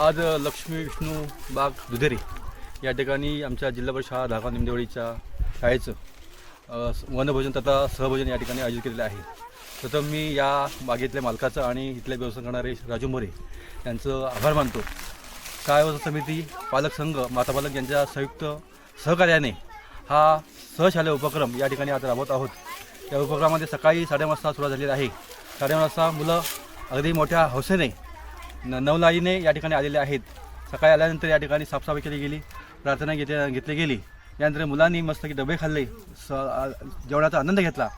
आज लक्ष्मी विष्णू बाग दुधेरी या ठिकाणी आमच्या जिल्हा परिषद शाळा धागा निमदेवळीच्या शाळेचं वनभोजन तथा सहभोजन या ठिकाणी आयोजित केलेलं आहे. प्रथम मी या बागेतल्या मालकाचं आणि इथले व्यवसाय करणारे राजू मोरे यांचं आभार मानतो. काय व्यवस्था समिती पालक संघ मातापालक यांच्या संयुक्त सहकार्याने हा सहशालेय उपक्रम या ठिकाणी आज राबवत आहोत. या उपक्रमामध्ये सकाळी साडे वाजता सुरुवात झालेली आहे. साडे वाजता मुलं अगदी मोठ्या हौसेने न नवलाईने या ठिकाणी आलेले आहेत. सकाळी आल्यानंतर या ठिकाणी साफसफाई केली गेली प्रार्थना घेतली घेतली गेली. त्यानंतर मुलांनी मस्तकी डबे खाल्ले स जेवणाचा आनंद घेतला.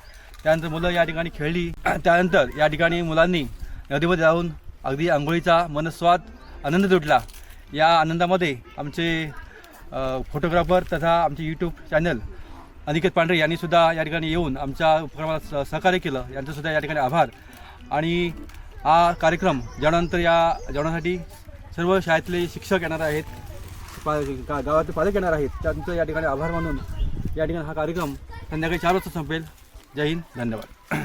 त्यानंतर मुलं या ठिकाणी खेळली. त्यानंतर या ठिकाणी मुलांनी नदीमध्ये जाऊन अगदी आंघोळीचा मनस्वाद आनंद लुटला. या आनंदामध्ये आमचे फोटोग्राफर तथा आमचे यूट्यूब चॅनल अनिकेत पांढरे यांनीसुद्धा या ठिकाणी येऊन आमच्या उपक्रमाला सहकार्य केलं. यांचंसुद्धा या ठिकाणी आभार. आणि हा कार्यक्रम जेवणानंतर या जेवणासाठी सर्व शाळेतले शिक्षक येणार आहेत पा गा- गावातले पालक येणार आहेत. त्यांचं या ठिकाणी आभार मानून या ठिकाणी हा कार्यक्रम संध्याकाळी चार वाजता संपेल. जय हिंद धन्यवाद.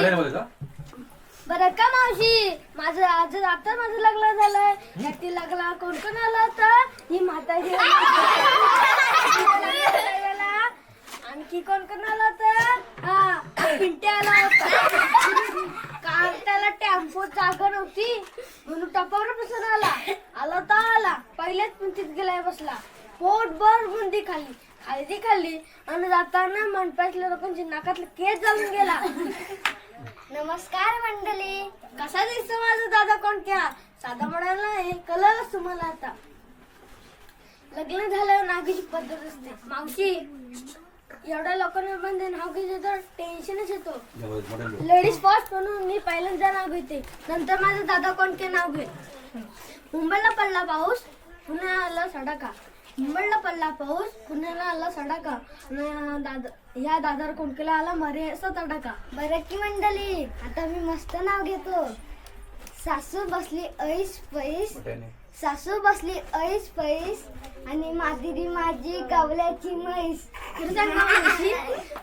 मावशी बरं का मावशी? माझं आज आता माझं लग्न झालंय. त्याची लग्न कोण कोण आलं होतं? ही म्हातारी आला. आणखी कोण कोण आलं होतं? हा पिंटे आला होता. कार त्याला टेम्पो जागा नव्हती म्हणून टपावर बसून आला. आला तर आला. पहिल्याच पंचीत गेलाय बसला. पोटभर बुंदी खाल्ली. खाल्ली खाल्ली. आणि जाताना मनपासल्या लोकांची नाकातलं केस जाऊन गेला. नमस्कार मंडळी. कसा दिसतो माझा दादा कोण क्या साधा म्हणाला नाही कळलंच तुम्हाला आता. लग्न झाल्यावर नागीची पद्धत असते. मावशी एवढ्या लोकांना पण ते नाव घेते तर टेन्शनच येतो. लेडीज फर्स्ट म्हणून मी पहिल्यांदा नाव घेते. नंतर माझा दादा कोणते नाव घे मुंबईला पडला पाऊस पुण्याला आला सडाका. मुंबईला पडला पाऊस पुण्याला आला सडाका. दादा ह्या दादार कोणकेला आला मरे असा तडाका. बरं की मंडळी आता मी मस्त नाव घेतो. सासू बसली ऐस पैस. सासू बसली ऐस पैस. आणि मादिरी माझी गावल्याची म्हैस. खरं सांग ना म्हैशी?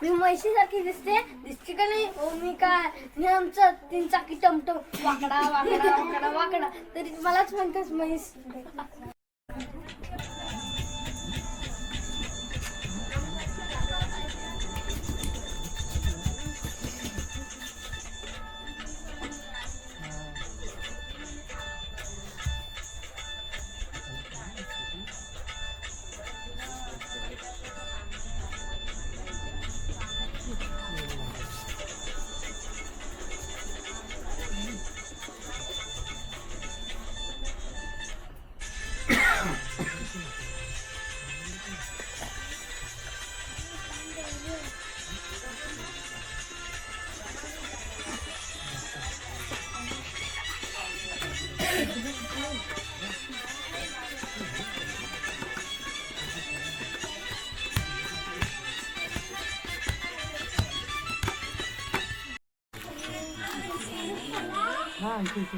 मी म्हैशी सारखी दिसते. दिसते का नाही? हो मी काय? मी आमचं तीन चाकी टमटम. वाकडा वाकडा वाकडा वाकडा. तरी मलाच म्हणतेस म्हैस. 啊あ、行け行。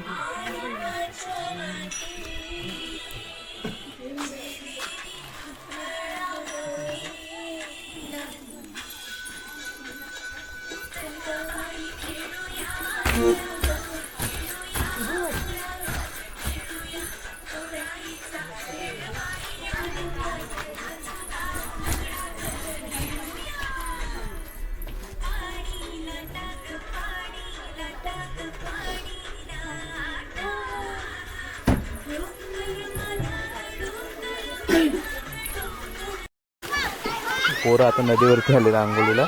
पोरं आता नदीवरती आलेलं आंघोळीला.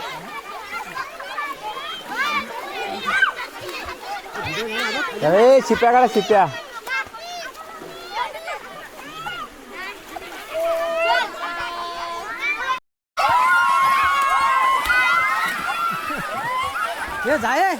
अरे शिप्या काढा शिप्या. हे जाय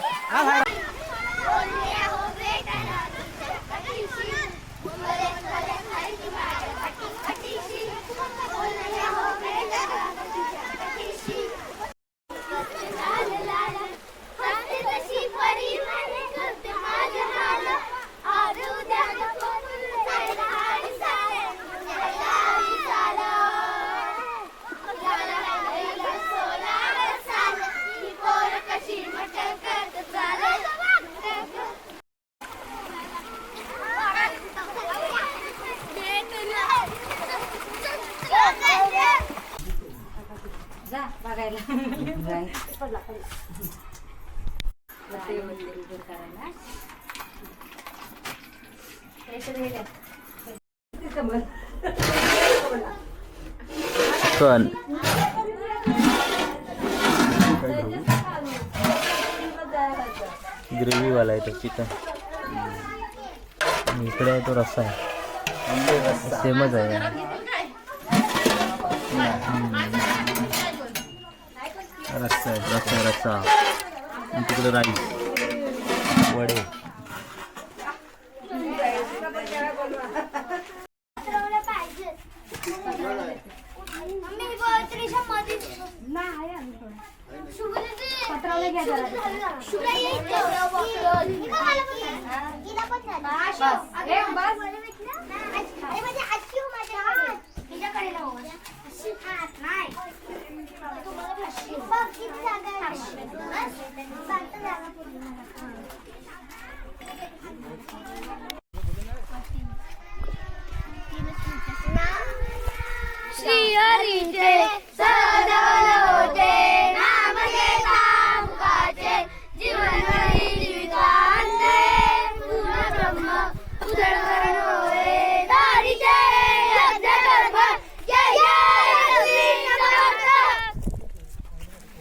पण. ग्रेव्ही वाला आहे तो चिकन. इकडे आहे तो रस्सा आहे. सेमच आहे. रस्सा आहे रस्सा रस्सा. आणि तिकडे राईस वडे. पत्रावले घ्या जरा शुभ्रा येईल अरे म्हणजे आजची हो माझ्या तिच्याकडे ना हो. अशी हात नाही तुम्हाला पाचशे. बघ किती जागा आहे. बस. चालतं जागा पूर्ण. श्रीहरीचे सदवल होते नाम घेता मुखाचे जीवन घरी जीवितांते पूर्ण ब्रह्म उदरकरण होय दारीचे यज्ञ गर्भ जय जय श्री नमस्कार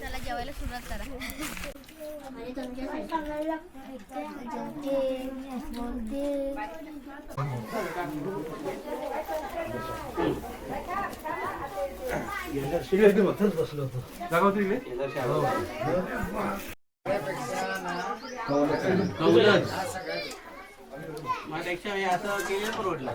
चला जेवायला सुरुवात करा बोलते जागा होती इकडे माझ्यापेक्षा मी असं केलं परवडलं